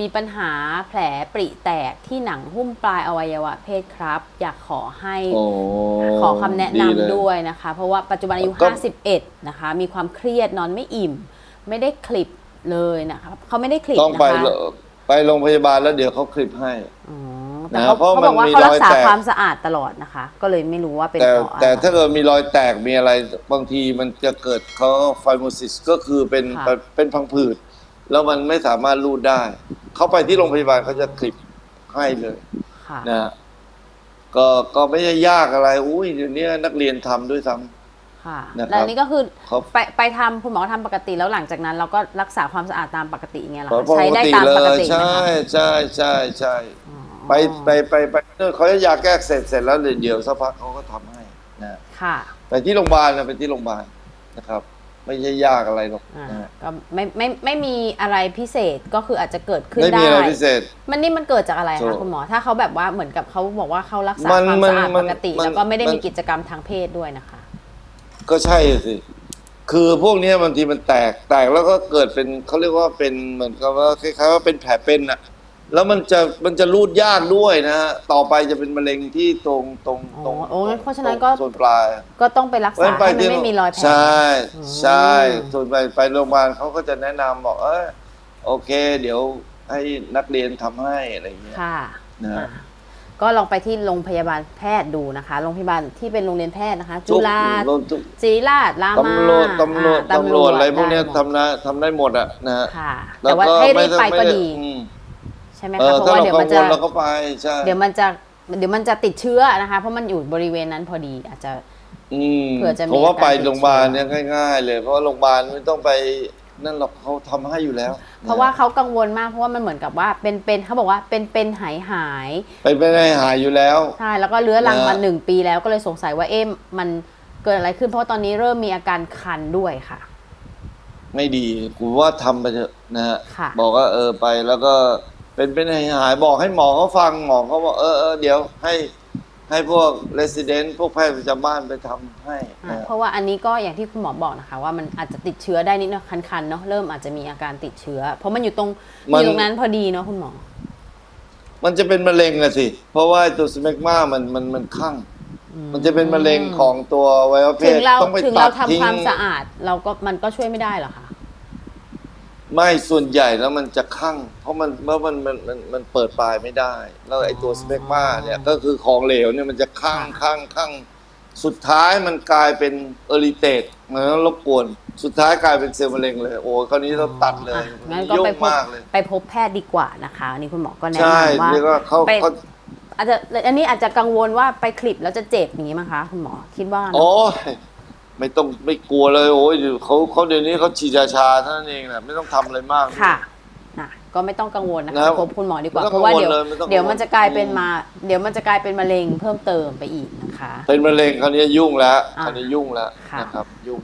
มีปัญหาแผลปริแตกที่หนังหุ้มปลายอวัยวะเพศครับ อยากขอให้โอ้ขอคำแนะนำเลยด้วยนะคะ เพราะว่าปัจจุบันอายุก็51 นะคะ มีความเครียดนอนไม่อิ่ม ไม่ได้คลิปเลยนะคะเขาไม่ได้คลิปต้องนะไปคะโรไปโรงพยาบาลแล้วเดี๋ยวเขาคลิปให้อ๋อแต่นะเขาเพราะเขาบอกว่ามันมีเขารักษารอยแตกความสะอาดตลอดนะคะ ก็เลยไม่รู้ว่าเป็นแต่เพราะอะไรแต่ถ้าเกิดมีรอยแตกมีอะไรบางทีมันจะเกิดเขาไฟโมซิสก็คือเป็นค่ะเป็นพังผืดแล้วมันไม่สามารถรูดได้ เขาไปที่โรงพยาบาลเขาจะคลิปให้เลยค่ะ นะฮะก็ก็ไม่ใช่ยากอะไร อุ้ยเดี๋ยวนี้นักเรียนทำด้วยซ้ ค่ะ นะครับแล้วอันนี้ก็คือำเขาไปไปทำคุณหมอทำปกติแล้วหลังจากนั้น เราก็รักษาความสะอาดตามปกติไงยเหรอปคะใช้ได้ตามปกติไหมใช่คะใช่ใช่ใช่อ๋อไปไปไปไปเขาจะยาแก้อักเสร็จเสร็จแล้วเดี๋ยวเดี๋ยวสักพักเขาก็ทำให้นะ ค่ะ ไปที่โรงพยาบาลนะไปที่โรงพยาบาลนะครับ ไม่ใช่ยากอะไรหรอกอ่านะฮะ ก็ไม่ไม่ไม่มีอะไรพิเศษก็คืออาจจะเกิดขึ้นไม่ได้ มีอะไรพิเศษ มันนี่มันเกิดจากอะไรถูคะกคุณหมอ ถ้าเขาแบบว่าเหมือนกับเขาบอกว่าเขารักษามันความมันสะอาดมัปนกติ มันแล้วก็ไม่ได้มันมีกิจกรรมทางเพศด้วยนะคะ ก็ใช่สิ คือพวกเนี้ยบางทีมันแตก แตกแล้วก็เกิดเป็นเขาเรียกว่าเป็นเหมือนกับว่าคล้ายๆว่าเป็นแผลเป็นอะ แล้วมันจะมันจะรูดยากด้วยนะฮะต่อไปจะเป็นมะเร็งที่ตรงตรงตรงอ๋อโอ้งั้นเพราะฉะนั้นก็ตงส่วนปลายก็ต้องไปรักษาให้มันไม่มีรอยแผล ใช่ใช่อืมส่วนไปไปโรงพยาบาลเขาก็จะแนะนำบอกเออโอเค เดี๋ยวให้นักเรียนทำให้อะไรอย่างเงี้ย ค่ะนะฮะอะ ก็ลองไปที่โรงพยาบาลแพทย์ดูนะคะ โรงพยาบาลที่เป็นโรงเรียนแพทย์นะคะ จุฬาทุกทุกศรีราชรามาตำรวจตำรวจอ่าตำรวจอะไรพวกเนี้ยได้หมดทำนะทำได้หมดอะนะฮะค่ะล้แต่ว่าก็ให้รีบไปม่ก็ม่ดี อืมใช่ไหมเอคะอเพราะถ้าว่าเราเดี๋ยวกัมันงจะวลเราก็ไปใช่เดี๋ยวมันจะเดี๋ยวมันจะติดเชื้อนะคะ เพราะมันอยู่บริเวณนั้นพอดี อาจจะ อืมเผื่อจะมีผมว่าอาการไปติดเชื้อ โรงพยาบาลเนี่ยง่าย ๆ เลย เพราะว่าโรงพยาบาลไม่ต้องไปนั่นหรอกเขาทำให้อยู่แล้วเพราะว่าเขากังวลมากเพราะว่ามันเหมือนกับว่าเป็นเป็นเขาบอกว่าเป็นเป็นหายหายไปไม่ได้หายอยู่แล้ว ใช่แล้วก็เลื้อรังนะมาหนึ่งปีแล้วก็เลยสงสัยว่าเอ๊ะมันเกิดอะไรขึ้น เพราะว่าตอนนี้เริ่มมีอาการคันด้วยค่ะ ไม่ดีผมว่าทำไปเถอะนะฮะค่ะ บอกว่าเออไปแล้วก็ เป็นเป็นหายหายบอกให้หมอเขาฟังหมอเขาบอกเออเออเดี๋ยวให้ให้พวกเรสซิเดนต์พวกแพทย์ประจำบ้านไปทำให้อะนะฮะเพราะว่าอันนี้ก็อย่างที่คุณหมอบอกนะคะ ว่ามันอาจจะติดเชื้อได้นิดหน่อยคันๆเนาะเริ่มอาจจะมีอาการติดเชื้อ เพราะมันอยู่ตรงอยู่ตรงนั้นพอดีเนาะคุณหมอ มันจะเป็นมะเร็งอะสิ เพราะว่าไอ้ตัวสเมกมามันมันมันข้างมันจะเป็นมะเร็งของตัวไวรัสเพถึศงเราต้องไปถึงตัเราดทำทิ้งความสะอาด เราก็มันก็ช่วยไม่ได้เหรอคะ ไม่ส่วนใหญ่แล้วมันจะข้างเพราะมันเมื่อมันมันมันมันเปิดปลายไม่ได้ แล้วไอ้ตัวสเปกมาเนี่ยก็คือของเหลวเนี่ยมันจะข้างข้างข้างสุดท้ายมันกลายเป็นเอริเตตมันก็รบกวน สุดท้ายกลายเป็นเซลล์มะเร็งเลย โอ้คราวนี้ต้องตัดเลยอะงั้นก็ยุ่ไปงพบมากเลย ไปพบแพทย์ดีกว่านะคะอันนี้คุณหมอก็แนะใช่นำว่า เรียกว่าเขาไป เขา อาจจะอันนี้อาจจะกังวลว่าไปคลิปแล้วจะเจ็บอย่างนี้มั้งคะคุณหมอคิดว่านะ โอ้ย ไม่ต้องไม่กลัวเลยโอ้ยเดี๋ยวเขาเขาเดี๋ยวนี้เขาฉีดยาชาเท่านั้นเองนะไม่ต้องทำอะไรมากค่ะนะก็ไม่ต้องกังวลนะคะนะพบคุณหมอดีกว่าไม่ต้องเพราะว่าเดี๋ยวกังวลเลยไม่ต้องกังวลเดี๋ยวมันจะกลายเป็นมา เดี๋ยวมันจะกลายเป็นมะเร็งเพิ่มเติมไปอีกนะคะ เป็นมะเร็งคราวนี้ยุ่งแล้วอะคราวนี้ยุ่งแล้วค่ะนะครับยุ่ง